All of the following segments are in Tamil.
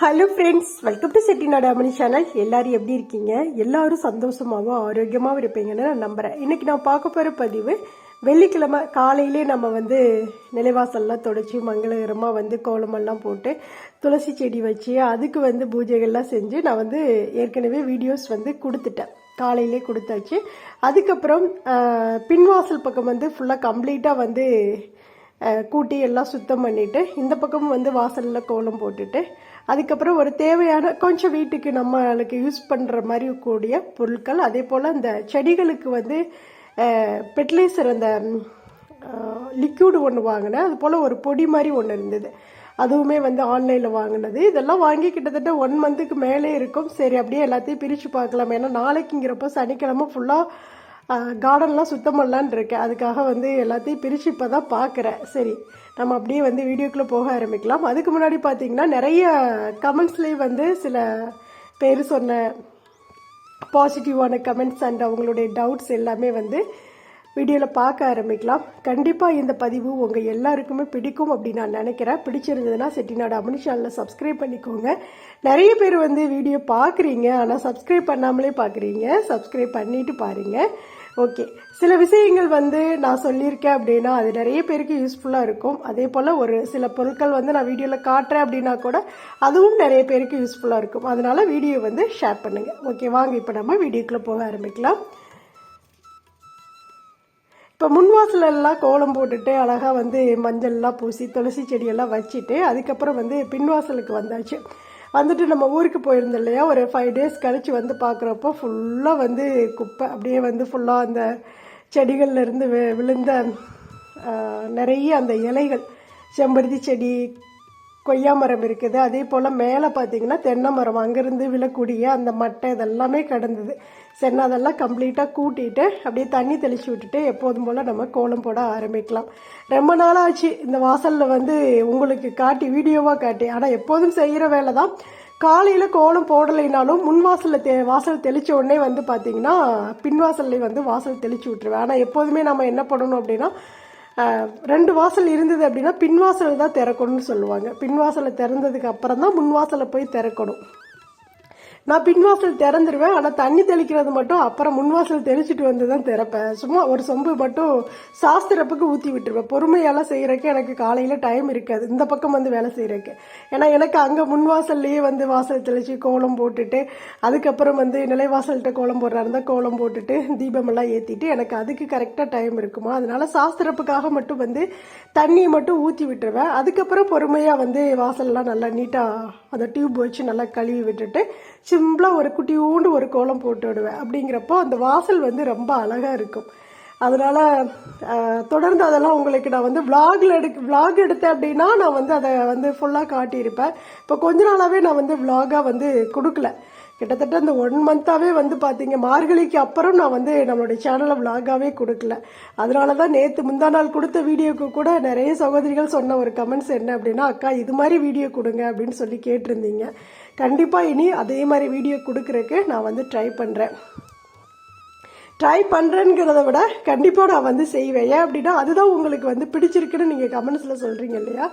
Hello friends welcome to Chettinad Ammani channel எல்லாரும் எப்படி இருக்கீங்க? எல்லாரும் சந்தோஷமாகவும் ஆரோக்கியமாகவும் இருப்பீங்கன்னு நான் நம்புகிறேன் இன்னைக்கு நான் பார்க்க போகிற பதிவு வெள்ளிக்கிழமை காலையிலே நம்ம வந்து நிலைவாசல்லாம் தொடச்சி மங்களகரமாக வந்து கோலமெல்லாம் போட்டு துளசி செடி வச்சு அதுக்கு வந்து பூஜைகள்லாம் செஞ்சு நான் வந்து ஏற்கனவே வீடியோஸ் வந்து கொடுத்துட்டேன். காலையிலே கொடுத்தாச்சு. அதுக்கப்புறம் பின்வாசல் பக்கம் வந்து ஃபுல்லாக கம்ப்ளீட்டாக வந்து கூட்டி எல்லாம் சுத்தம் பண்ணிவிட்டு இந்த பக்கம் வந்து வாசலில் கோலம் போட்டுட்டு அதுக்கப்புறம் ஒரு தேவையான கொஞ்சம் வீட்டுக்கு நம்மளுக்கு யூஸ் பண்ணுற மாதிரி கூடிய பொருட்கள் அதே போல் அந்த செடிகளுக்கு வந்து பெட்லைசர் அந்த லிக்யூடு ஒன்று வாங்கினேன். அது போல் ஒரு பொடி மாதிரி ஒன்று இருந்தது. அதுவுமே வந்து ஆன்லைனில் வாங்கினது. இதெல்லாம் வாங்கி கிட்டத்தட்ட ஒன் மந்த்துக்கு மேலே இருக்கும். சரி அப்படியே எல்லாத்தையும் பிரித்து பார்க்கலாம். ஏன்னா நாளைக்குங்கிறப்போ சனிக்கிழமை ஃபுல்லாக கார்டன்லாம் சுத்தம் பண்ணலான்னு இருக்கேன். அதுக்காக வந்து எல்லாத்தையும் பிரித்து இப்போ தான் பார்க்குறேன் சரி நம்ம அப்படியே வந்து வீடியோக்குள்ளே போக ஆரம்பிக்கலாம். அதுக்கு முன்னாடி பார்த்தீங்கன்னா நிறைய கமெண்ட்ஸ்லேயே வந்து சில பேர் சொன்ன பாசிட்டிவான கமெண்ட்ஸ் அண்ட் அவங்களுடைய டவுட்ஸ் எல்லாமே வந்து வீடியோவில் பார்க்க ஆரம்பிக்கலாம். கண்டிப்பாக இந்த பதிவு உங்கள் எல்லாருக்குமே பிடிக்கும் அப்படின்னு நான் நினைக்கிறேன். பிடிச்சிருந்ததுன்னா செட்டிநாடு அமினி சேனலில் சப்ஸ்கிரைப் பண்ணிக்கோங்க. நிறைய பேர் வந்து வீடியோ பார்க்குறீங்க ஆனால் சப்ஸ்கிரைப் பண்ணாமலே பார்க்குறீங்க சப்ஸ்கிரைப் பண்ணிவிட்டு பாருங்கள் ஓகே. சில விஷயங்கள் வந்து நான் சொல்லியிருக்கேன் அப்படின்னா அது நிறைய பேருக்கு யூஸ்ஃபுல்லாக இருக்கும். அதே போல் ஒரு சில பொருட்கள் வந்து நான் வீடியோவில் காட்டுறேன் அப்படின்னா கூட அதுவும் நிறைய பேருக்கு யூஸ்ஃபுல்லாக இருக்கும். அதனால் வீடியோ வந்து ஷேர் பண்ணுங்கள் ஓகே வாங்க இப்போ நம்ம வீடியோக்குள்ளே போக ஆரம்பிக்கலாம். இப்போ முன்வாசல்ல எல்லாம் கோலம் போட்டுட்டு அழகாக வந்து மஞ்சள்லாம் பூசி துளசி செடியெல்லாம் வச்சுட்டு அதுக்கப்புறம் வந்து பின்வாசலுக்கு வந்தாச்சு. வந்துட்டு நம்ம ஊருக்கு போயிருந்தோம் இல்லையா? ஒரு ஃபைவ் டேஸ் கழித்து வந்து பார்க்குறப்போ ஃபுல்லாக வந்து குப்பை அப்படியே வந்து ஃபுல்லாக அந்த செடிகள்லேருந்து வி- விழுந்த நிறைய அந்த இலைகள். செம்பருத்தி செடி கொய்யா மரம் இருக்குது. அதே போல் மேலே பார்த்தீங்கன்னா தென்னை மரம். அங்கேருந்து விழக்கூடிய அந்த மட்டை இதெல்லாமே கிடந்தது. சரி அதெல்லாம் கம்ப்ளீட்டாக கூட்டிட்டு அப்படியே தண்ணி தெளித்து விட்டுட்டு எப்போதும் போல் நம்ம கோலம் போட ஆரம்பிக்கலாம். ரொம்ப நாளாச்சு இந்த வாசலில் வந்து உங்களுக்கு காட்டி வீடியோவாக காட்டி. ஆனால் எப்போதும் செய்கிற வேலை தான் காலையில் கோலம் போடலைனாலும் முன் வாசலில் தெ வாசல் தெளித்த உடனே வந்து பார்த்திங்கன்னா பின்வாசல்லே வந்து வாசல் தெளித்து விட்டுருவேன். ஆனால் எப்போதுமே நம்ம என்ன பண்ணணும் அப்படின்னா ரெண்டு வாசல் இருந்தது அப்படின்னா பின்வாசல் தான் திறக்கணும்னு சொல்லுவாங்க. பின்வாசலை திறந்ததுக்கு அப்புறம் தான் முன்வாசலை போய் திறக்கணும். நான் பின்வாசல் திறந்துருவேன் ஆனால் தண்ணி தெளிக்கிறது மட்டும் அப்புறம் முன்வாசல் தெளிச்சிட்டு வந்து தான் திறப்பேன். சும்மா ஒரு சொம்பு மட்டும் சாஸ்திரப்புக்கு ஊற்றி விட்டுருவேன். பொறுமையெல்லாம் செய்கிறக்கு எனக்கு காலையில் டைம் இருக்காது. இந்த பக்கம் வந்து வேலை செய்கிறக்கு ஏன்னா எனக்கு அங்கே முன்வாசல்லையே வந்து வாசல் தெளித்து கோலம் போட்டுட்டு அதுக்கப்புறம் வந்து நிலைவாசல்கிட்ட கோலம் போடுறா இருந்தால் கோலம் போட்டுட்டு தீபமெல்லாம் ஏற்றிட்டு எனக்கு அதுக்கு கரெக்டாக டைம் இருக்குமா? அதனால் சாஸ்திரப்புக்காக மட்டும் வந்து தண்ணியை மட்டும் ஊற்றி விட்டுருவேன். அதுக்கப்புறம் பொறுமையாக வந்து வாசல்லாம் நல்லா நீட்டாக அந்த டியூப் வச்சு நல்லா கழுவி விட்டுட்டு சிம்பிளாக ஒரு குட்டியூண்டு ஒரு கோலம் போட்டு விடுவேன். அப்படிங்கிறப்போ அந்த வாசல் வந்து ரொம்ப அழகாக இருக்கும். அதனால் தொடர்ந்து அதெல்லாம் உங்களுக்கு நான் வந்து vlogல எடுக்க vlog எடுத்தேன் அப்படின்னா நான் வந்து அதை வந்து ஃபுல்லாக காட்டியிருப்பேன். இப்போ கொஞ்ச நாளாகவே நான் வந்து vlog-ஆ வந்து கொடுக்கல. கிட்டத்தட்ட இந்த ஒன் மந்த்தாகவே வந்து பார்த்தீங்க மார்கழிக்கு அப்புறம் நான் வந்து நம்மளுடைய சேனலை vlog-ஆவே கொடுக்கல. அதனால தான் நேற்று முந்தா நாள் கொடுத்த வீடியோக்கு கூட நிறைய சகோதரிகள் சொன்ன ஒரு கமெண்ட்ஸ் என்ன அப்படின்னா அக்கா இது மாதிரி வீடியோ கொடுங்க அப்படின்னு சொல்லி கேட்டிருந்தீங்க. கண்டிப்பாக இனி அதே மாதிரி வீடியோ கொடுக்குறக்கு நான் வந்து ட்ரை பண்ணுறேன் ட்ரை பண்ணுறேங்கிறத விட கண்டிப்பாக நான் வந்து செய்வேன். ஏன் அப்படின்னா அதுதான் உங்களுக்கு வந்து பிடிச்சிருக்குன்னு நீங்கள் கமெண்ட்ஸில் சொல்கிறீங்க இல்லையா?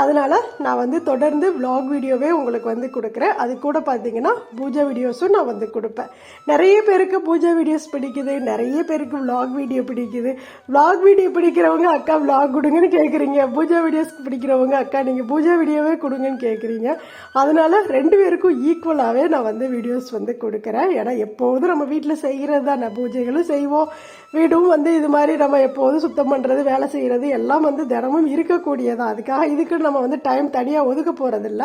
அதனால் நான் வந்து தொடர்ந்து விலாக் வீடியோவே உங்களுக்கு வந்து கொடுக்குறேன். அது கூட பார்த்தீங்கன்னா பூஜை வீடியோஸும் நான் வந்து கொடுப்பேன். நிறைய பேருக்கு பூஜை வீடியோஸ் பிடிக்குது நிறைய பேருக்கு விலாக் வீடியோ பிடிக்குது. விலாக் வீடியோ பிடிக்கிறவங்க அக்கா விலாக் கொடுங்கன்னு கேட்குறீங்க பூஜை வீடியோஸ் பிடிக்கிறவங்க அக்கா நீங்கள் பூஜை வீடியோவே கொடுங்கன்னு கேட்குறீங்க அதனால் ரெண்டு பேருக்கும் ஈக்குவலாகவே நான் வந்து வீடியோஸ் வந்து கொடுக்குறேன். ஏன்னா எப்போதும் நம்ம வீட்டில் செய்கிறது தான் பூஜைகளும் செய்வோம். வீடும் வந்து இது மாதிரி நம்ம எப்போதும் சுத்தம் பண்ணுறது வேலை செய்கிறது எல்லாம் வந்து தினமும் இருக்கக்கூடியதான் அதுக்காக இதுக்கு நம்ம வந்து டைம் தனியாக ஒதுக்க போகிறதில்ல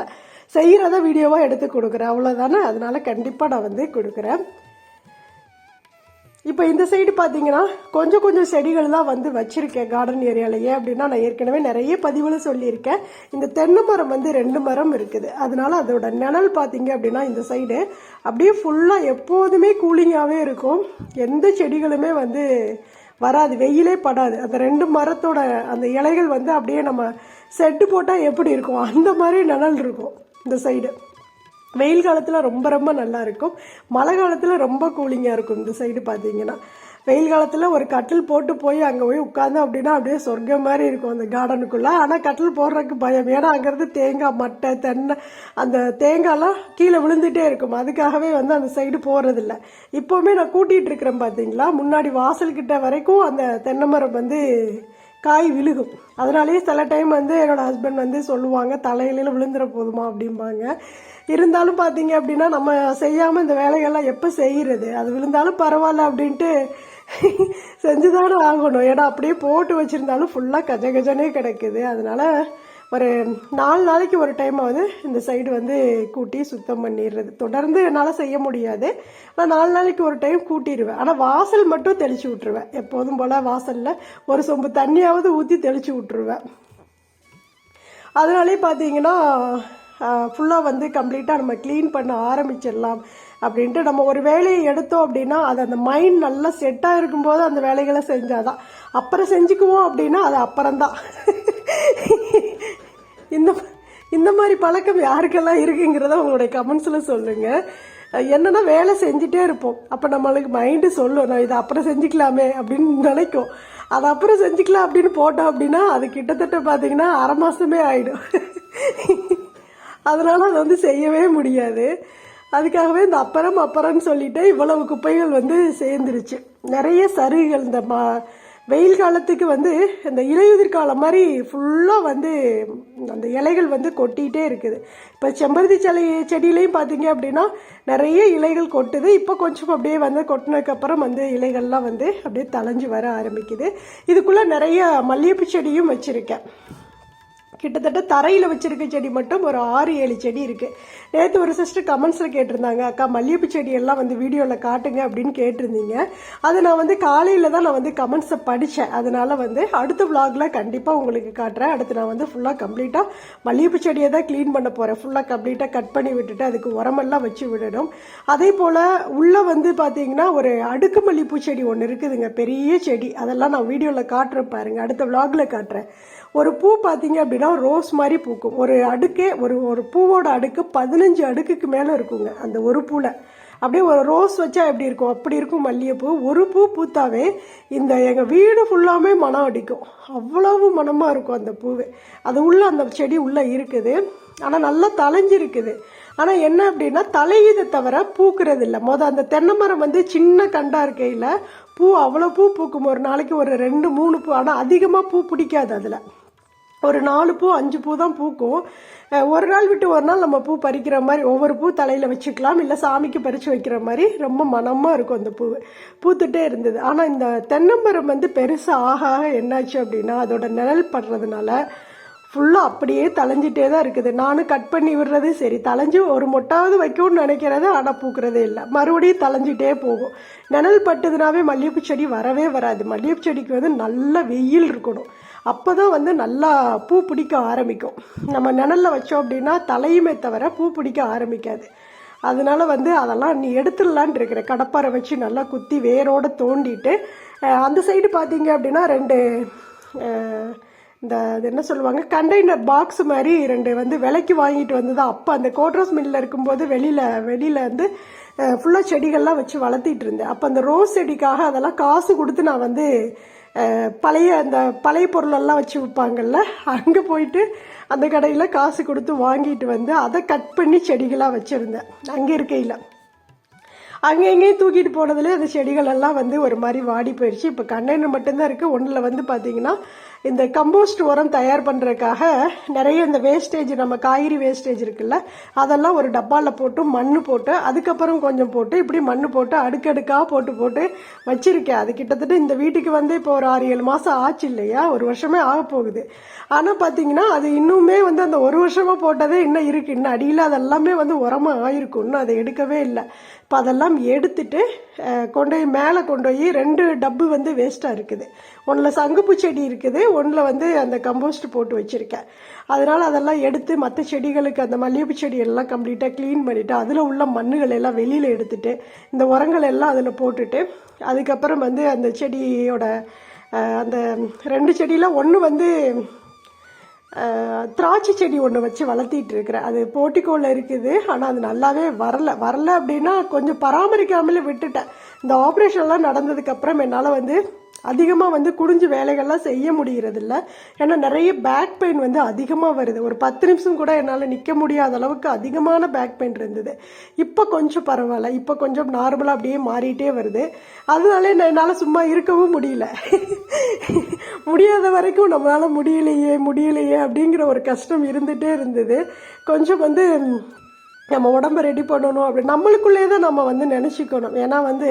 செய்கிறத வீடியோவாக எடுத்து கொடுக்குறேன். அவ்வளோதானே அதனால கண்டிப்பாக நான் வந்து கொடுக்குறேன். இப்போ இந்த சைடு பார்த்தீங்கன்னா கொஞ்சம் கொஞ்சம் செடிகள் தான் வந்து வச்சுருக்கேன் கார்டன் ஏரியாவில் ஏன் அப்படின்னா நான் ஏற்கனவே நிறைய பதிவில் சொல்லியிருக்கேன். இந்த தென்னை மரம் வந்து ரெண்டு மரம் இருக்குது. அதனால அதோட நிழல் பார்த்தீங்க அப்படின்னா இந்த சைடு அப்படியே ஃபுல்லாக எப்போதுமே கூலிங்காகவே இருக்கும். எந்த செடிகளுமே வந்து வராது வெயிலே படாது. அந்த ரெண்டு மரத்தோட அந்த இலைகள் வந்து அப்படியே நம்ம செட்டு போட்டால் எப்படி இருக்கும்? அந்த மாதிரி நிழல் இருக்கும் இந்த சைடு வெயில் காலத்தில் ரொம்ப ரொம்ப நல்லா இருக்கும். மழை காலத்தில் ரொம்ப கூலிங்காக இருக்கும் இந்த சைடு பார்த்தீங்கன்னா வெயில் காலத்தில் ஒரு கட்டில் போட்டு போய் அங்கே போய் உட்காந்து அப்படின்னா அப்படியே சொர்க்கம் மாதிரி இருக்கும் அந்த கார்டனுக்குள்ளே ஆனால் கட்டில் போடுறதுக்கு பயம். ஏன்னா அங்கேருந்து தேங்காய் மட்டை தென்னை அந்த தேங்காய்லாம் கீழே விழுந்துட்டே இருக்கும். அதுக்காகவே வந்து அந்த சைடு போகிறதில்ல இப்போவுமே நான் கூட்டிகிட்டு இருக்கிறேன் பார்த்தீங்களா முன்னாடி வாசல்கிட்ட வரைக்கும் அந்த தென்னை மரம் வந்து காய் விழுகும். அதனாலேயே சில டைம் வந்து என்னோடய ஹஸ்பண்ட் வந்து சொல்லுவாங்க தலையில விழுந்துற போதுமா அப்படிம்பாங்க. இருந்தாலும் பார்த்தீங்க அப்படின்னா நம்ம செய்யாமல் இந்த வேலைகள்லாம் எப்போ செய்கிறது அது விழுந்தாலும் பரவாயில்ல அப்படின்ட்டு செஞ்சுதானே ஆகணும். ஏன்னா அப்படியே போட்டு வச்சுருந்தாலும் ஃபுல்லாக கஜ கஜனே கிடக்குது. அதனால் ஒரு நாலு நாளைக்கு ஒரு டைம் வந்து இந்த சைடு வந்து கூட்டி சுத்தம் பண்ணிடுறது. தொடர்ந்து என்னால் செய்ய முடியாது. ஆனால் நாலு நாளைக்கு ஒரு டைம் கூட்டிடுவேன். ஆனால் வாசல் மட்டும் தெளிச்சு விட்ருவேன் எப்போதும் போல் வாசலில் ஒரு சொம்பு தண்ணியாவது ஊற்றி தெளிச்சு விட்ருவேன் அதனாலே பார்த்தீங்கன்னா ஃபுல்லாக வந்து கம்ப்ளீட்டாக நம்ம க்ளீன் பண்ண ஆரம்பிச்சிடலாம் அப்படின்ட்டு நம்ம ஒரு வேலையை எடுத்தோம் அப்படின்னா அது அந்த மைண்ட் நல்லா செட்டாக இருக்கும்போது அந்த வேலைகளை செஞ்சாதான். அப்புறம் செஞ்சுக்குவோம் அப்படின்னா அது அப்புறம்தான். இந்த இந்த மாதிரி பழக்கம் யாருக்கெல்லாம் இருக்குங்கிறத உங்களுடைய கமெண்ட்ஸில் சொல்லுங்கள் என்னன்னா வேலை செஞ்சுட்டே இருப்போம். அப்போ நம்மளுக்கு மைண்டு சொல்லும் நான் இதை அப்புறம் செஞ்சுக்கலாமே அப்படின்னு நினைக்கும். அதை அப்புறம் செஞ்சுக்கலாம் அப்படின்னு போட்டோம் அப்படின்னா அது கிட்டத்தட்ட பார்த்தீங்கன்னா அரை மாதமே ஆகிடும் அதனால் அதை வந்து செய்யவே முடியாது. அதுக்காகவே இந்த அப்புறம் அப்பறம்னு சொல்லிட்டு இவ்வளவு குப்பைகள் வந்து சேர்ந்துருச்சு. நிறைய சருகுகள் இந்த மா வெயில் காலத்துக்கு வந்து இந்த இலையுதிர் காலம் மாதிரி ஃபுல்லாக வந்து அந்த இலைகள் வந்து கொட்டிகிட்டே இருக்குது. இப்போ செம்பருத்தி செலை செடியிலையும் பார்த்தீங்க அப்படின்னா நிறைய இலைகள் கொட்டுது. இப்போ கொஞ்சம் அப்படியே வந்து கொட்டினதுக்கப்புறம் வந்து இலைகள்லாம் வந்து அப்படியே தளைஞ்சு வர ஆரம்பிக்குது. இதுக்குள்ளே நிறைய மல்லிகைப்பூ செடியும் வச்சுருக்கேன். கிட்டத்தட்ட தரையில் வச்சுருக்க செடி மட்டும் ஒரு ஆறு ஏழு செடி இருக்குது நேற்று ஒரு சிஸ்டர் கமெண்ட்ஸில் கேட்டிருந்தாங்க அக்கா மல்லிகைப்பூ செடியெல்லாம் வந்து வீடியோவில் காட்டுங்க அப்படின்னு கேட்டிருந்தீங்க. அதை நான் வந்து காலையில் தான் நான் வந்து கமெண்ட்ஸை படித்தேன் அதனால் வந்து அடுத்த விலாகில் கண்டிப்பாக உங்களுக்கு காட்டுறேன். அடுத்து நான் வந்து ஃபுல்லாக கம்ப்ளீட்டாக மல்லிகைப்பூ செடியை தான் க்ளீன் பண்ண போகிறேன் ஃபுல்லாக கம்ப்ளீட்டாக கட் பண்ணி விட்டுட்டு அதுக்கு உரமெல்லாம் வச்சு விடணும். அதே போல் உள்ளே வந்து பார்த்தீங்கன்னா ஒரு அடுக்கு மல்லிகைப்பூ செடி ஒன்று இருக்குதுங்க. பெரிய செடி. அதெல்லாம் நான் வீடியோவில் காட்டுறேன் பாருங்கள் அடுத்த விலாகில் காட்டுறேன். ஒரு பூ பார்த்தீங்க அப்படின்னா ரோஸ் மாதிரி பூக்கும். ஒரு அடுக்கே ஒரு ஒரு பூவோட அடுக்கு பதினஞ்சு அடுக்குக்கு மேலே இருக்குங்க அந்த ஒரு பூவில் அப்படியே ஒரு ரோஸ் வச்சா எப்படி இருக்கும்? அப்படி இருக்கும் மல்லிகைப்பூ. ஒரு பூ பூத்தாவே இந்த எங்கள் வீடு ஃபுல்லாமே மனம் அடிக்கும். அவ்வளவு மனமாக இருக்கும் அந்த பூவு. அது உள்ள அந்த செடி உள்ளே இருக்குது. ஆனால் நல்லா தலைஞ்சிருக்குது ஆனால் என்ன அப்படின்னா தலையீதை தவிர பூக்கிறது இல்லை மொதல் அந்த தென்னை மரம் வந்து சின்ன கண்டாக இருக்கையில் பூ அவ்வளோ பூ பூக்கும் ஒரு நாளைக்கு ஒரு ரெண்டு மூணு பூ. ஆனால் அதிகமாக பூ பிடிக்காது அதில். ஒரு நாலு பூ அஞ்சு பூ தான் பூக்கும். ஒரு நாள் விட்டு ஒரு நாள் நம்ம பூ பறிக்கிற மாதிரி ஒவ்வொரு பூ தலையில் வச்சுக்கலாம் இல்லை சாமிக்கு பறித்து வைக்கிற மாதிரி ரொம்ப மனமாக இருக்கும் அந்த பூ பூத்துட்டே இருந்தது. ஆனால் இந்த தென்னமரம் வந்து பெருசாக ஆக ஆக என்னாச்சு அப்படின்னா அதோட நிழல் படுறதுனால ஃபுல்லாக அப்படியே தலைஞ்சிட்டே தான் இருக்குது. நானும் கட் பண்ணி விடுறது சரி. தலைஞ்சு ஒரு மொட்டாவது வைக்கணும்னு நினைக்கிறது ஆனால் பூக்கிறதே இல்லை. மறுபடியும் தலைஞ்சிட்டே போகும். நிழல் பட்டுதுனாவே மல்லிகைப்பூ செடி வரவே வராது. மல்லிகைப்பூ செடிக்கு வந்து நல்ல வெயில் இருக்கணும். அப்போ தான் வந்து நல்லா பூ பிடிக்க ஆரம்பிக்கும். நம்ம நிழலில் வச்சோம் அப்படின்னா தலையுமே தவிர பூ பிடிக்க ஆரம்பிக்காது. அதனால வந்து அதெல்லாம் நீ எடுத்துடலான் இருக்கிற கடப்பாரை வச்சு நல்லா குத்தி வேரோடு தோண்டிட்டு அந்த சைடு பார்த்தீங்க அப்படின்னா ரெண்டு இந்த அது என்ன சொல்லுவாங்க? கண்டெய்னர் பாக்ஸ் மாதிரி ரெண்டு வந்து விலைக்கு வாங்கிட்டு வந்தது அப்போ அந்த கோட்ரஸ் மில்லில் இருக்கும்போது வெளியில் வெளியில் வந்து ஃபுல்லாக செடிகள்லாம் வச்சு வளர்த்திட்டு இருந்தேன். அப்போ அந்த ரோஸ் செடிக்காக அதெல்லாம் காசு கொடுத்து நான் வந்து பழைய அந்த பழைய பொருளெல்லாம் வச்சு விற்பாங்கல்ல அங்கே போயிட்டு அந்த கடையில் காசு கொடுத்து வாங்கிட்டு வந்து அதை கட் பண்ணி செடிகளாக வச்சுருந்தேன். அங்கே இருக்கையில். அங்கே எங்கேயும் தூக்கிட்டு போனதுலேயே அந்த செடிகள் எல்லாம் வந்து ஒரு மாதிரி வாடி போயிடுச்சு இப்போ கண்டெய்னர் மட்டும்தான் இருக்குது ஒன்றில் வந்து பார்த்திங்கன்னா இந்த கம்போஸ்ட் உரம் தயார் பண்ணுறதுக்காக நிறைய இந்த வேஸ்டேஜ் நம்ம காய்கறி வேஸ்டேஜ் இருக்குல்ல அதெல்லாம் ஒரு டப்பாவில் போட்டு மண் போட்டு அதுக்கப்புறம் கொஞ்சம் போட்டு இப்படி மண் போட்டு அடுக்கடுக்காக போட்டு போட்டு வச்சுருக்கேன். அது கிட்டத்தட்ட இந்த வீட்டுக்கு வந்து இப்போ ஒரு ஆறு ஏழு மாதம் ஆச்சு இல்லையா? ஒரு வருஷமே ஆக போகுது. ஆனால் பார்த்தீங்கன்னா அது இன்னுமே வந்து அந்த ஒரு வருஷமாக போட்டதே இன்னும் இருக்குது இன்னும் அடியில் அதெல்லாமே வந்து உரமாக ஆயிருக்கும் இன்னும் அதை எடுக்கவே இல்லை. இப்போ அதெல்லாம் எடுத்துட்டு கொண்டு போய் மேலே கொண்டு போய் ரெண்டு டப்பு வந்து வேஸ்ட்டாக இருக்குது. ஒன்றில் சங்குப்பு செடி இருக்குது ஒன்றில் வந்து அந்த கம்போஸ்ட் போட்டு வச்சுருக்கேன். அதனால் அதெல்லாம் எடுத்து மற்ற செடிகளுக்கு அந்த மல்லிகைப்பூ செடியெல்லாம் கம்ப்ளீட்டாக க்ளீன் பண்ணிவிட்டு அதில் உள்ள மண்ணுகள் எல்லாம் வெளியில் எடுத்துட்டு இந்த உரங்கள் எல்லாம் அதில் போட்டுட்டு அதுக்கப்புறம் வந்து அந்த செடியோட அந்த ரெண்டு செடியில் ஒன்று வந்து திராட்சை செடி ஒன்று வச்சு வளர்த்திட்டு இருக்கிறேன். அது போட்டிக்கோளில் இருக்குது. ஆனால் அது நல்லாவே வரல. வரல அப்படின்னா கொஞ்சம் பராமரிக்காமலே விட்டுட்டேன். இந்த ஆப்ரேஷன்லாம் நடந்ததுக்கப்புறம் என்னால் வந்து அதிகமாக வந்து குடிஞ்சு வேலைகள்லாம் செய்ய முடியறது இல்ல ஏன்னா நிறைய பேக் பெயின் வந்து அதிகமாக வருது. ஒரு பத்து நிமிஷம் கூட என்னால் நிற்க முடியாத அளவுக்கு அதிகமான பேக் பெயின் இருந்தது. இப்போ கொஞ்சம் பரவாயில்ல. இப்போ கொஞ்சம் நார்மலாக அப்படியே மாறிட்டே வருது. அதனால நான் என்னால் சும்மா இருக்கவும் முடியல. முடியாத வரைக்கும் நம்மளால் முடியலையே முடியலையே அப்படிங்கிற ஒரு கஷ்டம் இருந்துகிட்டே இருந்தது. கொஞ்சம் வந்து நம்ம உடம்ப ரெடி பண்ணணும் அப்படி நம்மளுக்குள்ளே தான் நம்ம வந்து நினச்சிக்கணும். ஏன்னா வந்து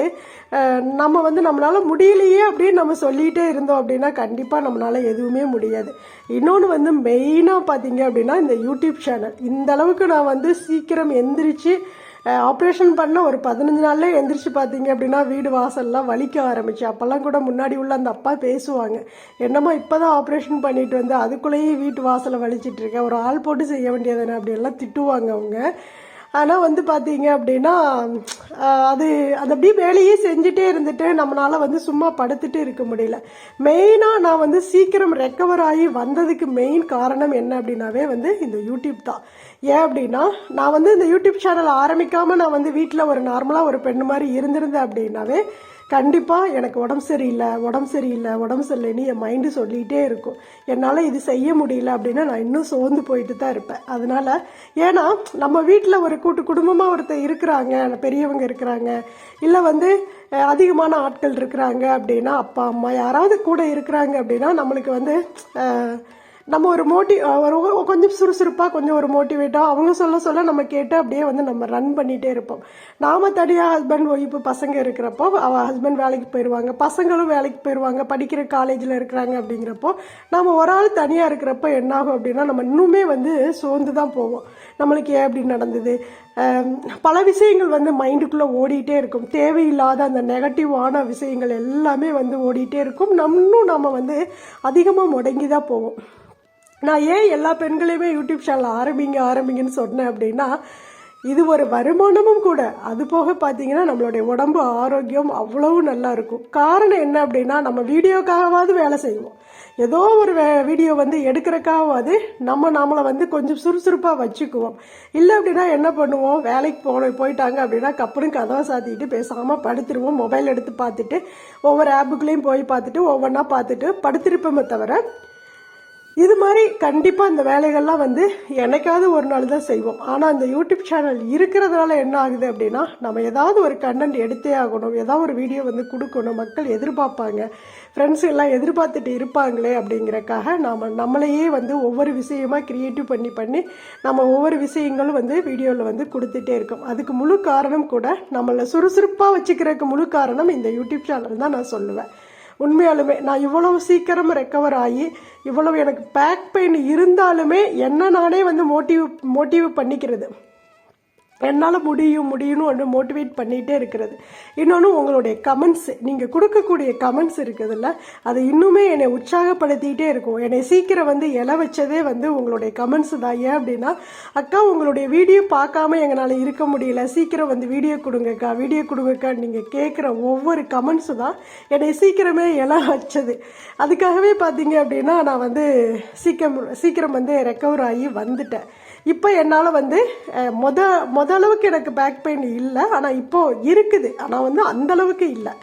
நம்ம வந்து நம்மளால் முடியலையே அப்படின்னு நம்ம சொல்லிகிட்டே இருந்தோம் அப்படின்னா கண்டிப்பாக நம்மளால் எதுவுமே முடியாது. இன்னொன்று வந்து மெயினாக பார்த்தீங்க அப்படின்னா இந்த யூடியூப் சேனல் இந்த அளவுக்கு நான் வந்து சீக்கிரம் எந்திரிச்சு ஆப்ரேஷன் பண்ண ஒரு பதினஞ்சு நாளில் எந்திரிச்சு பார்த்தீங்க அப்படின்னா வீடு வாசல்லாம் வலிக்க ஆரம்பிச்சு. அப்போல்லாம் கூட முன்னாடி உள்ள அந்த அப்பா பேசுவாங்க. என்னமோ இப்போ தான் ஆப்ரேஷன் பண்ணிட்டு வந்து அதுக்குள்ளேயே வீட்டு வாசலை வலிச்சிட்ருக்கேன் ஒரு ஆள் போட்டு செய்ய வேண்டியதுன்னு அப்படியெல்லாம் திட்டுவாங்க அவங்க. ஆனால் வந்து பார்த்தீங்க அப்படின்னா அது அது அப்படியே வேலையே செஞ்சுட்டே இருந்துட்டு நம்மளால் வந்து சும்மா படுத்துட்டு இருக்க முடியல. மெயினாக நான் வந்து சீக்கிரம் ரெக்கவர் ஆகி வந்ததுக்கு மெயின் காரணம் என்ன அப்படின்னாவே வந்து இந்த யூடியூப் தான். ஏன் அப்படின்னா நான் வந்து இந்த யூடியூப் சேனல் ஆரம்பிக்காமல் நான் வந்து வீட்டில் ஒரு நார்மலாக ஒரு பெண்ணு மாதிரி இருந்திருந்தேன் அப்படின்னாவே கண்டிப்பாக எனக்கு உடம்பு சரியில்லை உடம்பு சரியில்லை உடம்பு சரியில்லைன்னு என் மைண்டு சொல்லிகிட்டே இருக்கும். என்னால் இது செய்ய முடியல அப்படின்னா நான் இன்னும் சோர்ந்து போயிட்டு தான் இருப்பேன். அதனால் ஏன்னா நம்ம வீட்டில் ஒரு கூட்டு குடும்பமாக ஒருத்தர் இருக்கிறாங்க பெரியவங்க இருக்கிறாங்க இல்லை வந்து அதிகமான ஆட்கள் இருக்கிறாங்க அப்படின்னா அப்பா அம்மா யாராவது கூட இருக்கிறாங்க அப்படின்னா நம்மளுக்கு வந்து நம்ம ஒரு மோட்டி ஒரு கொஞ்சம் சுறுசுறுப்பாக கொஞ்சம் ஒரு மோட்டிவேட்டாக அவங்க சொல்ல சொல்ல நம்ம கேட்டு அப்படியே வந்து நம்ம ரன் பண்ணிகிட்டே இருப்போம். நாம தனியாக ஹஸ்பண்ட் ஒய்ப்பு பசங்க இருக்கிறப்போ அவள் ஹஸ்பண்ட் வேலைக்கு போயிடுவாங்க பசங்களும் வேலைக்கு போயிடுவாங்க படிக்கிற காலேஜில் இருக்கிறாங்க அப்படிங்கிறப்போ நம்ம ஒரு ஆள் தனியாக இருக்கிறப்போ என்னாகும் அப்படின்னா நம்ம இன்னுமே வந்து சோர்ந்து தான் போவோம். நம்மளுக்கு ஏன் அப்படி நடந்தது? பல விஷயங்கள் வந்து மைண்டுக்குள்ளே ஓடிட்டே இருக்கும். தேவையில்லாத அந்த நெகட்டிவான விஷயங்கள் எல்லாமே வந்து ஓடிட்டே இருக்கும். நம்மளும் நம்ம வந்து அதிகமாக முடங்கி தான் போவோம். நான் ஏன் எல்லா பெண்களையுமே யூடியூப் சேனல் ஆரம்பிங்க ஆரம்பிங்கன்னு சொன்னேன் அப்படின்னா இது ஒரு வருமானமும் கூட. அது போக பார்த்தீங்கன்னா நம்மளுடைய உடம்பு ஆரோக்கியம் அவ்வளவு நல்லா இருக்கும். காரணம் என்ன அப்படின்னா நம்ம வீடியோக்காகவாவது வேலை செய்வோம். ஏதோ ஒரு வே வீடியோ வந்து எடுக்கிறக்காவது நம்ம நம்மளை வந்து கொஞ்சம் சுறுசுறுப்பாக வச்சுக்குவோம். இல்லை அப்படின்னா என்ன பண்ணுவோம்? வேலைக்கு போன போயிட்டாங்க அப்படின்னா கப்புன்னு கதவை சாத்திட்டு பேசாமல் படுத்துருவோம். மொபைல் எடுத்து பார்த்துட்டு ஒவ்வொரு ஆப்புக்குள்ளேயும் போய் பார்த்துட்டு ஒவ்வொன்றா பார்த்துட்டு படுத்திருப்போமே தவிர இது மாதிரி கண்டிப்பாக இந்த வேலைகள்லாம் வந்து என்னைக்காவது ஒரு நாள் தான் செய்வோம். ஆனால் இந்த யூடியூப் சேனல் இருக்கிறதுனால என்ன ஆகுது அப்படின்னா நம்ம ஏதாவது ஒரு கண்டென்ட் எடுத்தே ஆகணும். ஏதாவது ஒரு வீடியோ வந்து கொடுக்கணும். மக்கள் எதிர்பார்ப்பாங்க. ஃப்ரெண்ட்ஸ் எல்லாம் எதிர்பார்த்துட்டு இருப்பாங்களே அப்படிங்கிறக்காக நாம் நம்மளையே வந்து ஒவ்வொரு விஷயமா க்ரியேட்டிவ் பண்ணி பண்ணி நம்ம ஒவ்வொரு விஷயங்களும் வந்து வீடியோவில் வந்து கொடுத்துட்டே இருக்கோம். அதுக்கு முழு காரணம் கூட நம்மளை சுறுசுறுப்பாக வச்சுக்கிறதுக்கு முழு காரணம் இந்த யூடியூப் சேனல் தான் நான் சொல்லுவேன். உண்மையாலுமே நான் இவ்வளவு சீக்கிரம் ரெக்கவர் ஆகி இவ்வளவு எனக்கு பேக் பெயின் இருந்தாலுமே என்ன நானே வந்து மோட்டிவ் மோட்டிவ் பண்ணிக்கிறது. என்னால் முடியும் முடியும்னு ஒன்று மோட்டிவேட் பண்ணிகிட்டே இருக்கிறது. இன்னொன்று உங்களுடைய கமெண்ட்ஸ் நீங்கள் கொடுக்கக்கூடிய கமெண்ட்ஸ் இருக்குதுல்ல அது இன்னுமே என்னை உற்சாகப்படுத்திகிட்டே இருக்கும். என்னை சீக்கிரம் வந்து இல வச்சதே வந்து உங்களுடைய கமெண்ட்ஸ் தான். ஏன் அப்படின்னா அக்கா உங்களுடைய வீடியோ பார்க்காம எங்களால் இருக்க முடியல. சீக்கிரம் வந்து வீடியோ கொடுங்கக்கா வீடியோ கொடுங்கக்கா நீங்கள் கேட்குற ஒவ்வொரு கமெண்ட்ஸு தான் என்னை சீக்கிரமே இல வச்சது. அதுக்காகவே பார்த்தீங்க அப்படின்னா நான் வந்து சீக்கிரம் சீக்கிரம் வந்து ரெக்கவர் ஆகி வந்துட்டேன். இப்போ என்னால் வந்து மொத மொத அளவுக்கு எனக்கு பேக் பெயின் இல்லை ஆனால் இப்போது இருக்குது. ஆனால் வந்து அந்த அளவுக்கு இல்லை.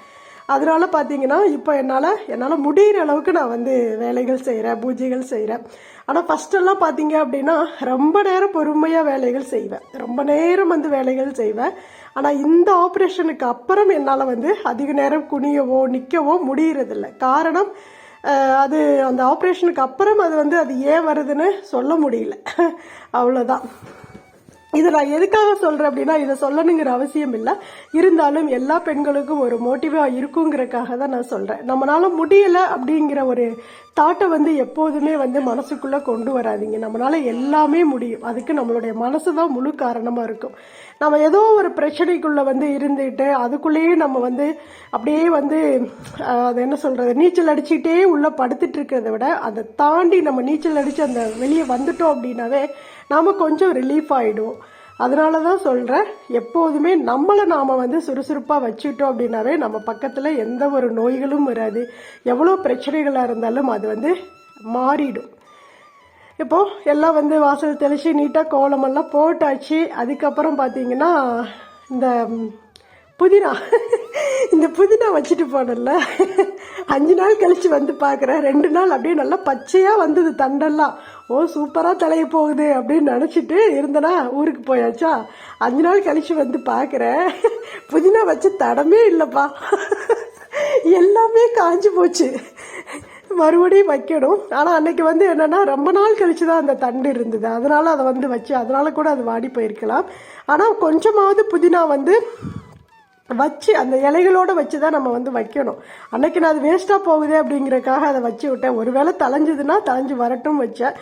அதனால் பார்த்தீங்கன்னா இப்போ என்னால் என்னால் முடிகிற அளவுக்கு நான் வந்து வேலைகள் செய்கிறேன் பூஜைகள் செய்கிறேன் ஆனால் ஃபஸ்ட்டெல்லாம் பார்த்தீங்க அப்படின்னா ரொம்ப நேரம் பொறுமையாக வேலைகள் செய்வேன். ரொம்ப நேரம் வந்து வேலைகள் செய்வேன். ஆனால் இந்த ஆப்ரேஷனுக்கு அப்புறம் என்னால் வந்து அதிக நேரம் குனியவோ நிற்கவோ முடியறதில்ல. காரணம் அது அந்த ஆப்ரேஷனுக்கு அப்புறம் அது வந்து அது ஏன் வருதுன்னு சொல்ல முடியல. அவ்வளோதான் இதை நான் எதுக்காக சொல்கிறேன் அப்படின்னா இதை சொல்லணுங்கிற அவசியம் இல்லை. இருந்தாலும் எல்லா பெண்களுக்கும் ஒரு மோட்டிவாக இருக்குங்கிறக்காக தான் நான் சொல்கிறேன் நம்மளால முடியலை அப்படிங்கிற ஒரு தாட்டை வந்து எப்போதுமே வந்து மனசுக்குள்ளே கொண்டு வராதீங்க. நம்மளால் எல்லாமே முடியும். அதுக்கு நம்மளுடைய மனசு தான் முழு காரணமாக இருக்கும். நம்ம ஏதோ ஒரு பிரச்சனைக்குள்ளே வந்து இருந்துட்டு அதுக்குள்ளேயே நம்ம வந்து அப்படியே வந்து அது என்ன சொல்கிறது நீச்சல் அடிச்சுக்கிட்டே உள்ளே படுத்துட்டு இருக்கிறத விட அதை தாண்டி நம்ம நீச்சல் அடித்து அந்த வெளியே வந்துட்டோம் அப்படின்னாவே நாம் கொஞ்சம் ரிலீஃப் ஆகிடுவோம் அதனால தான் சொல்கிறேன் எப்போதுமே நம்மளை நாம் வந்து சுறுசுறுப்பாக வச்சுட்டோம் அப்படின்னாவே நம்ம பக்கத்தில் எந்த ஒரு நோய்களும் வராது. எவ்வளோ பிரச்சனைகளாக இருந்தாலும் அது வந்து மாறிடும். இப்போது எல்லாம் வந்து வாசல் தெளித்து நீட்டாக கோலமெல்லாம் போட்டாச்சு. அதுக்கப்புறம் பார்த்தீங்கன்னா இந்த புதினா. இந்த புதினா வச்சுட்டு போனல அஞ்சு நாள் கழிச்சு வந்து பார்க்குறேன் ரெண்டு நாள் அப்படியே நல்லா பச்சையாக வந்தது தண்டெல்லாம். ஓ சூப்பராக தலைய போகுது அப்படின்னு நினச்சிட்டு இருந்தனா ஊருக்கு போயாச்சா? அஞ்சு நாள் கழிச்சு வந்து பார்க்குறேன் புதினா வச்ச தடமே இல்லைப்பா. எல்லாமே காஞ்சு போச்சு. மறுபடியும் வைக்கணும். ஆனால் அன்னைக்கு வந்து என்னென்னா ரொம்ப நாள் கழிச்சு தான் அந்த தண்டு இருந்தது. அதனால் அதை வந்து வச்சு அதனால் கூட அது வாடி போயிருக்கலாம். ஆனால் கொஞ்சமாவது புதினா வந்து வச்சு அந்த இலைகளோடு வச்சு தான் நம்ம வந்து வைக்கணும். அன்னைக்கு நான் அது வேஸ்ட்டாக போகுதே அப்படிங்கிறக்காக அதை வச்சு விட்டேன். ஒருவேளை தலைஞ்சதுன்னா தலைஞ்சு வரட்டும் வச்சேன்.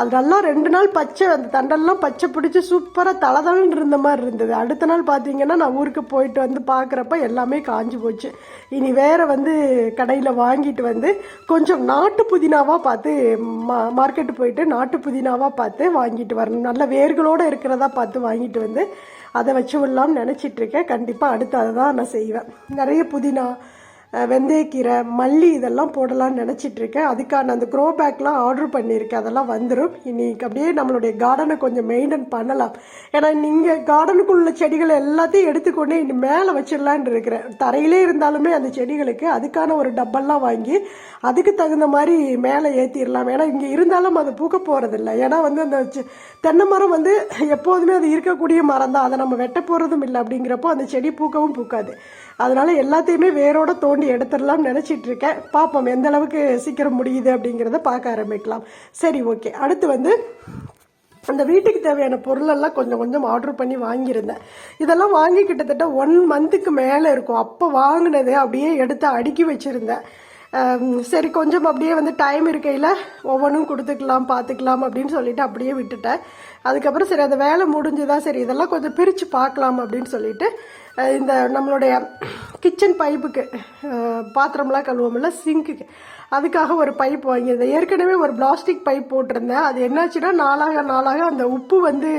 அது நல்லா ரெண்டு நாள் பச்சை அந்த தண்டெல்லாம் பச்சை பிடிச்சி சூப்பராக தளதளன்னு இருந்த மாதிரி இருந்தது. அடுத்த நாள் பார்த்தீங்கன்னா நான் ஊருக்கு போயிட்டு வந்து பார்க்குறப்ப எல்லாமே காஞ்சு போச்சு. இனி வேறு வந்து கடையில் வாங்கிட்டு வந்து கொஞ்சம் நாட்டு புதினாவாக பார்த்து மா மார்க்கெட்டு போயிட்டு நாட்டு புதினாவாக பார்த்து வாங்கிட்டு வரணும். நல்ல வேர்களோடு இருக்கிறதா பார்த்து வாங்கிட்டு வந்து அதை வச்சு விடலாம்னு நினச்சிட்டு இருக்கேன். கண்டிப்பாக அடுத்து அதை தான் நான் செய்வேன். நிறைய புதினா வெந்தயக்கீரை மல்லி இதெல்லாம் போடலாம்னு நினச்சிட்ருக்கேன். அதுக்கான அந்த க்ரோ பேக்லாம் ஆர்டர் பண்ணியிருக்கேன். அதெல்லாம் வந்துடும் இன்னைக்கு அப்படியே நம்மளுடைய கார்டனை கொஞ்சம் மெயின்டைன் பண்ணலாம். ஏன்னா நீங்கள் கார்டனுக்குள்ள செடிகளை எல்லாத்தையும் எடுத்துக்கொண்டு இனி மேலே வச்சிடலான் இருக்கிறேன். தரையிலே இருந்தாலுமே அந்த செடிகளுக்கு அதுக்கான ஒரு டப்பெல்லாம் வாங்கி அதுக்கு தகுந்த மாதிரி மேலே ஏற்றிடலாம் ஏன்னா இங்கே இருந்தாலும் அது பூக்க போகிறதில்ல ஏன்னா வந்து அந்த செ- தென்னை மரம் வந்து எப்போதுமே அது இருக்கக்கூடிய மரம் தான் அதை நம்ம வெட்ட போகிறதும் இல்லை அப்படிங்கிறப்போ அந்த செடி பூக்கவும் பூக்காது. அதனால எல்லாத்தையுமே வேரோட தோண்டி எடுத்துடலாம்னு நினச்சிட்டு இருக்கேன். பார்ப்போம் எந்த அளவுக்கு சீக்கிரம் முடியுது அப்படிங்கிறத பார்க்க ஆரம்பிக்கலாம். சரி ஓகே. அடுத்து வந்து அந்த வீட்டுக்கு தேவையான பொருளெல்லாம் கொஞ்சம் கொஞ்சம் ஆர்டர் பண்ணி வாங்கியிருந்தேன். இதெல்லாம் வாங்கி கிட்டத்தட்ட ஒன் மந்த்துக்கு மேலே இருக்கும். அப்போ வாங்கினது அப்படியே எடுத்து அடுக்கி வச்சுருந்தேன். சரி கொஞ்சம் அப்படியே வந்து டைம் இருக்கையில் ஒவ்வொன்றும் கொடுத்துக்கலாம் பார்த்துக்கலாம் அப்படின்னு சொல்லிட்டு அப்படியே விட்டுட்டேன். அதுக்கப்புறம் சரி அந்த வேலை முடிஞ்சுதா? சரி இதெல்லாம் கொஞ்சம் பிரித்து பார்க்கலாம் அப்படின்னு சொல்லிட்டு இந்த நம்மளுடைய கிச்சன் பைப்புக்கு பாத்திரம்லாம் கழுவோம்ல சிங்க்குக்கு அதுக்காக ஒரு பைப் வாங்கியிருந்தேன். ஏற்கனவே ஒரு பிளாஸ்டிக் பைப் போட்டிருந்தேன். அது என்னாச்சுன்னா நாளாக நாளாக அந்த உப்பு வந்து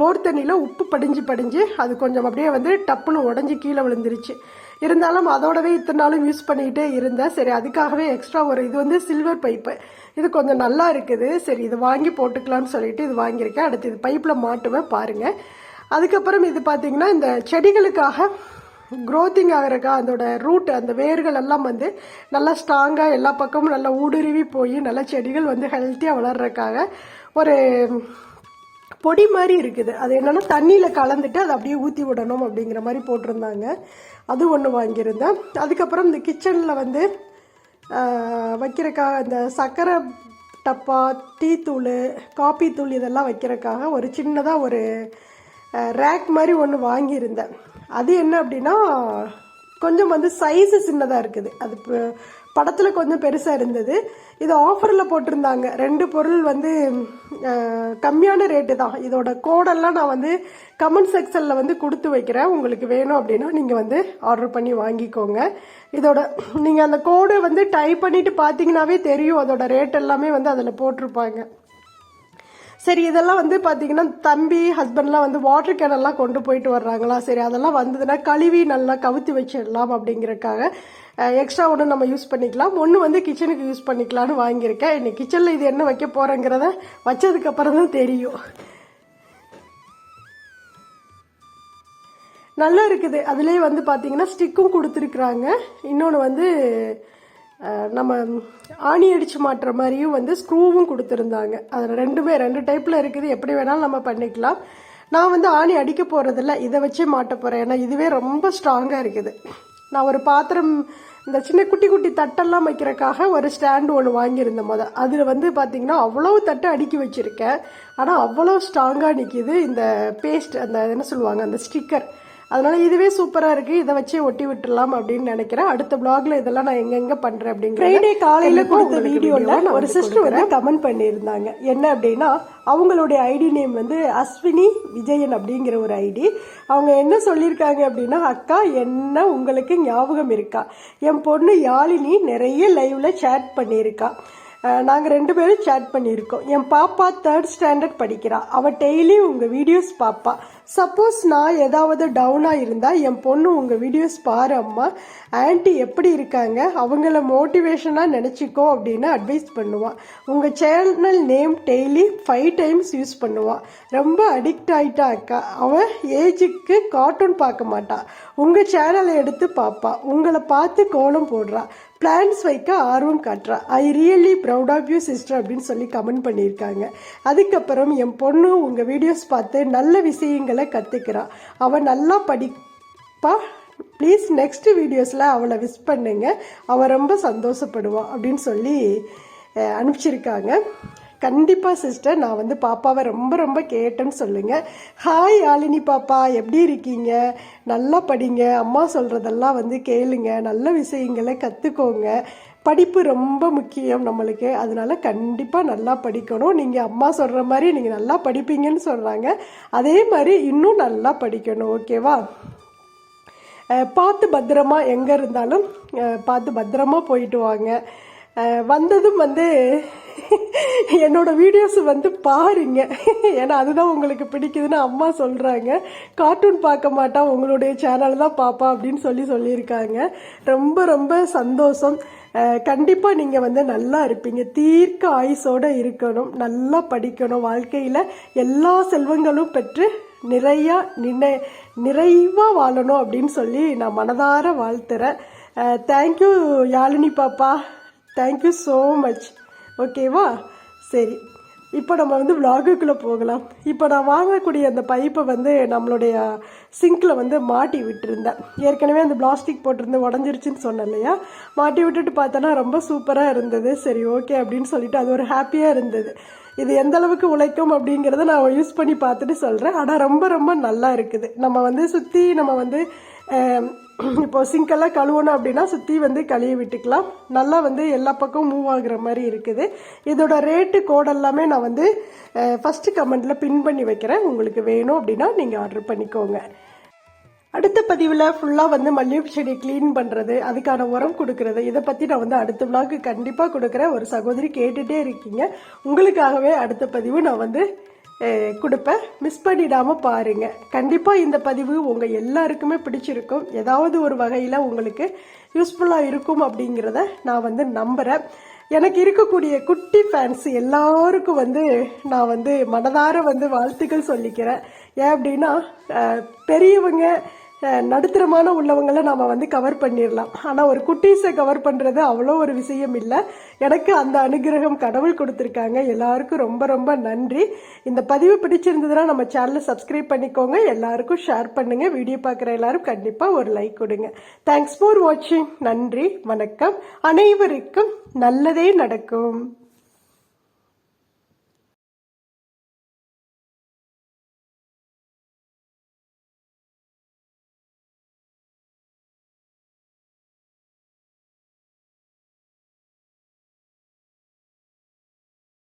போர் தண்ணியில் உப்பு படிஞ்சு படிஞ்சு அது கொஞ்சம் அப்படியே வந்து டப்புன்னு உடஞ்சி கீழே விழுந்துருச்சு. இருந்தாலும் அதோடவே இத்தனை நாளும் யூஸ் பண்ணிக்கிட்டே இருந்தேன். சரி அதுக்காகவே எக்ஸ்ட்ரா ஒரு இது வந்து சில்வர் பைப்பு இது கொஞ்சம் நல்லா இருக்குது. சரி இது வாங்கி போட்டுக்கலாம்னு சொல்லிட்டு இது வாங்கியிருக்கேன். அடுத்து இது பைப்பில் மாட்டுவேன் பாருங்கள் அதுக்கப்புறம் இது பார்த்திங்கன்னா இந்த செடிகளுக்காக க்ரோத்திங் ஆகிறக்கா அதோட ரூட் அந்த வேர்கள் எல்லாம் வந்து நல்லா ஸ்ட்ராங்காக எல்லா பக்கமும் நல்லா ஊடுருவி போய் நல்லா செடிகள் வந்து ஹெல்த்தியாக வளர்றதுக்காக ஒரு பொடி மாதிரி இருக்குது. அது என்னென்னா தண்ணியில் கலந்துட்டு அதை அப்படியே ஊற்றி விடணும் அப்படிங்கிற மாதிரி போட்டிருந்தாங்க. அது ஒன்று வாங்கியிருந்தேன். அதுக்கப்புறம் இந்த கிச்சனில் வந்து வைக்கிறக்காக இந்த சர்க்கரை டப்பா டீ தூள் காப்பி தூள் இதெல்லாம் வைக்கிறக்காக ஒரு சின்னதாக ஒரு ரேக் மாதிரி ஒன்று வாங்கியிருந்தேன். அது என்ன அப்படின்னா கொஞ்சம் வந்து சைஸு சின்னதாக இருக்குது. அது படத்தில் கொஞ்சம் பெருசாக இருந்தது. இது ஆஃபரில் போட்டிருந்தாங்க. ரெண்டு பொருள் வந்து கம்மியான ரேட்டு தான். இதோட கோடெல்லாம் நான் வந்து கமெண்ட் செக்ஷனில் வந்து கொடுத்து வைக்கிறேன். உங்களுக்கு வேணும் அப்படின்னா நீங்கள் வந்து ஆர்டர் பண்ணி வாங்கிக்கோங்க. இதோட நீங்கள் அந்த கோடு வந்து டைப் பண்ணிவிட்டு பார்த்தீங்கன்னாவே தெரியும். அதோட ரேட் எல்லாமே வந்து அதில் போட்டிருப்பாங்க. சரி இதெல்லாம் வந்து பார்த்தீங்கன்னா தம்பி ஹஸ்பண்ட்லாம் வந்து வாட்டர் கேனெல்லாம் கொண்டு போயிட்டு வர்றாங்களா? சரி அதெல்லாம் வந்ததுன்னா கழுவி நல்லா கவுத்து வச்சிடலாம் அப்படிங்கிறக்காக எக்ஸ்ட்ரா ஒன்று நம்ம யூஸ் பண்ணிக்கலாம். ஒன்று வந்து கிச்சனுக்கு யூஸ் பண்ணிக்கலாம்னு வாங்கியிருக்கேன். இன்னைக்கு கிச்சனில் இது என்ன வைக்க போகிறேங்கிறத வச்சதுக்கப்புறம் தான் தெரியும். நல்லா இருக்குது. அதுலேயே வந்து பார்த்தீங்கன்னா ஸ்டிக்கும் கொடுத்துருக்குறாங்க. இன்னொன்று வந்து நம்ம ஆணி அடித்து மாட்டுற மாதிரியும் வந்து ஸ்க்ரூவும் கொடுத்துருந்தாங்க. அதில் ரெண்டுமே ரெண்டு டைப்பில் இருக்குது. எப்படி வேணாலும் நம்ம பண்ணிக்கலாம். நான் வந்து ஆணி அடிக்க போகிறதில்ல இதை வச்சே மாட்ட போகிறேன் ஏன்னா இதுவே ரொம்ப ஸ்ட்ராங்காக இருக்குது. நான் ஒரு பாத்திரம் இந்த சின்ன குட்டி குட்டி தட்டெல்லாம் வைக்கிறக்காக ஒரு ஸ்டாண்டு ஒன்று வாங்கியிருந்தேன் முத. அதில் வந்து பார்த்திங்கன்னா அவ்வளோ தட்டை அடுக்கி வச்சுருக்கேன். ஆனால் அவ்வளோ ஸ்ட்ராங்காக நிற்கிது இந்த பேஸ்ட் அந்த என்ன சொல்லுவாங்க அந்த ஸ்டிக்கர் அதனால இதுவே சூப்பரா இருக்கு. இதை வச்சே ஒட்டி விட்டுறலாம் அப்படின்னு நினைக்கிறேன். அடுத்த பிளாக்ல இதெல்லாம் நான் எங்கெங்க பண்றேன் அப்படிங்கிற ஃப்ரைடே காலையில கொடுத்த வீடியோல ஒரு சிஸ்டர் வந்து கமெண்ட் பண்ணியிருந்தாங்க. என்ன அப்படின்னா அவங்களுடைய ஐடி நேம் வந்து அஸ்வினி விஜயன் அப்படிங்கிற ஒரு ஐடி அவங்க என்ன சொல்லியிருக்காங்க அப்படின்னா அக்கா என்ன உங்களுக்கு ஞாபகம் இருக்கா? என் பொண்ணு யாழினி நிறைய லைவ்ல சேட் பண்ணியிருக்கா. நாங்கள் ரெண்டு பேரும் சேட் பண்ணியிருக்கோம். என் பாப்பா தேர்ட் ஸ்டாண்டர்ட் படிக்கிறாள் அவள் டெய்லி உங்கள் வீடியோஸ் பார்ப்பா சப்போஸ் நான் ஏதாவது டவுனாக இருந்தால் என் பொண்ணு உங்கள் வீடியோஸ் பாரு அம்மா ஆன்ட்டி எப்படி இருக்காங்க? அவங்கள மோட்டிவேஷனாக நினச்சிக்கோ அப்படின்னு அட்வைஸ் பண்ணுவான் உங்கள் channel name daily five times use பண்ணுவான் ரொம்ப அடிக்ட் ஆகிட்டா அக்கா. அவன் ஏஜுக்கு கார்ட்டூன் பார்க்க மாட்டான் உங்கள் சேனலை எடுத்து பார்ப்பா உங்களை பார்த்து கோலம் போடுறான் பிளான்ஸ் வைக்க ஆர்வம் காட்டுறா. I really proud of you sister அப்படின்னு சொல்லி கமெண்ட் பண்ணியிருக்காங்க. அதுக்கப்புறம் என் பொண்ணு உங்கள் வீடியோஸ் பார்த்து நல்ல விஷயங்களை கற்றுக்கிறா அவள் நல்லா படிப்பா. ப்ளீஸ் நெக்ஸ்ட் வீடியோஸில் அவளை விஷ் பண்ணுங்க. அவள் ரொம்ப சந்தோஷப்படுவாள் அப்படின்னு சொல்லி அனுப்பிச்சிருக்காங்க. கண்டிப்பாக சிஸ்டர் நான் வந்து பாப்பாவை ரொம்ப ரொம்ப கேட்டேன்னு சொல்லுங்கள் ஹாய் ஆலினி பாப்பா. எப்படி இருக்கீங்க? நல்லா படிங்க. அம்மா சொல்கிறதெல்லாம் வந்து கேளுங்க. நல்ல விஷயங்களை கற்றுக்கோங்க படிப்பு ரொம்ப முக்கியம் நம்மளுக்கு. அதனால கண்டிப்பாக நல்லா படிக்கணும். நீங்கள் அம்மா சொல்கிற மாதிரி நீங்கள் நல்லா படிப்பீங்கன்னு சொல்கிறாங்க அதே மாதிரி இன்னும் நல்லா படிக்கணும். ஓகேவா பார்த்து பத்திரமா எங்கே இருந்தாலும் பார்த்து பத்திரமா போயிட்டு வாங்க. வந்ததும் வந்து என்னோட வீடியோஸ் வந்து பாருங்க. ஏன்னா அதுதான் உங்களுக்கு பிடிக்குதுன்னு அம்மா சொல்கிறாங்க கார்ட்டூன் பார்க்க மாட்டா உங்களுடைய சேனல் தான் பாப்பா அப்படின்னு சொல்லி சொல்லியிருக்காங்க. ரொம்ப ரொம்ப சந்தோஷம். கண்டிப்பாக நீங்கள் வந்து நல்லா இருப்பீங்க. தீர்க்க ஆயுசோட இருக்கணும். நல்லா படிக்கணும். வாழ்க்கையில் எல்லா செல்வங்களும் பெற்று நிறையா நினை நிறைவாக வாழணும் அப்படின்னு சொல்லி நான் மனதார வாழ்த்துறேன். தேங்க்யூ யாழினி பாப்பா. தேங்க்யூ ஸோ மச் ஓகேவா? சரி. இப்போ நம்ம வந்து விலாகுக்குள்ளே போகலாம். இப்போ நான் வாங்கக்கூடிய அந்த பைப்பை வந்து நம்மளுடைய சிங்கில் வந்து மாட்டி விட்டுருந்தேன். ஏற்கனவே அந்த பிளாஸ்டிக் போட்டிருந்து உடஞ்சிருச்சுன்னு சொன்னேன் இல்லையா? மாட்டி விட்டுட்டு பார்த்தோன்னா ரொம்ப சூப்பராக இருந்தது. சரி ஓகே அப்படின்னு சொல்லிட்டு அது ஒரு ஹாப்பியாக இருந்தது. இது எந்த அளவுக்கு உழைக்கும் அப்படிங்கிறத நான் யூஸ் பண்ணி பார்த்துட்டு சொல்கிறேன் ஆனால் ரொம்ப ரொம்ப நல்லா இருக்குது. நம்ம வந்து சுற்றி நம்ம வந்து இப்போ சிங்கெல்லாம் கழுவணும் அப்படின்னா சுற்றி வந்து கழுவி விட்டுக்கலாம். நல்லா வந்து எல்லா பக்கமும் மூவ் ஆகுற மாதிரி இருக்குது. இதோட ரேட்டு கோட் எல்லாமே நான் வந்து ஃபஸ்ட்டு கமெண்ட்டில் பின் பண்ணி வைக்கிறேன். உங்களுக்கு வேணும் அப்படின்னா நீங்கள் ஆர்டர் பண்ணிக்கோங்க. அடுத்த பதிவில் ஃபுல்லாக வந்து மல்லிகை செடி க்ளீன் பண்ணுறது அதுக்கான உரம் கொடுக்கறது இதை பற்றி நான் வந்து அடுத்த விழாவுக்கு கண்டிப்பாக கொடுக்குறேன். ஒரு சகோதரி கேட்டுகிட்டே இருக்கீங்க. உங்களுக்காகவே அடுத்த பதிவு நான் வந்து கொடுப்பேன் மிஸ் பண்ணிடாமல் பாருங்கள் கண்டிப்பாக இந்த பதிவு உங்கள் எல்லாருக்குமே பிடிச்சிருக்கும். ஏதாவது ஒரு வகையில் உங்களுக்கு யூஸ்ஃபுல்லாக இருக்கும் அப்படிங்கிறத நான் வந்து நம்புகிறேன் எனக்கு இருக்கக்கூடிய குட்டி ஃபேன்ஸ் எல்லாருக்கும் வந்து நான் வந்து மனதார வந்து வாழ்த்துக்கள் சொல்லிக்கிறேன். ஏன் அப்படின்னா பெரியவங்க நடுத்தரமான உள்ளவங்களை நாம் வந்து கவர் பண்ணிடலாம். ஆனால் ஒரு குட்டீஸை கவர் பண்ணுறது அவ்வளோ ஒரு விஷயம் இல்லை. எனக்கு அந்த அனுகிரகம் கடவுள் கொடுத்துருக்காங்க. எல்லாருக்கும் ரொம்ப ரொம்ப நன்றி. இந்த பதிவு பிடிச்சிருந்ததுன்னா நம்ம சேனலை சப்ஸ்கிரைப் பண்ணிக்கோங்க. எல்லாருக்கும் ஷேர் பண்ணுங்கள் வீடியோ பார்க்குற எல்லாரும் கண்டிப்பாக ஒரு லைக் கொடுங்க. தேங்க்ஸ் ஃபார் வாட்சிங் நன்றி வணக்கம். அனைவருக்கும் நல்லதே நடக்கும்.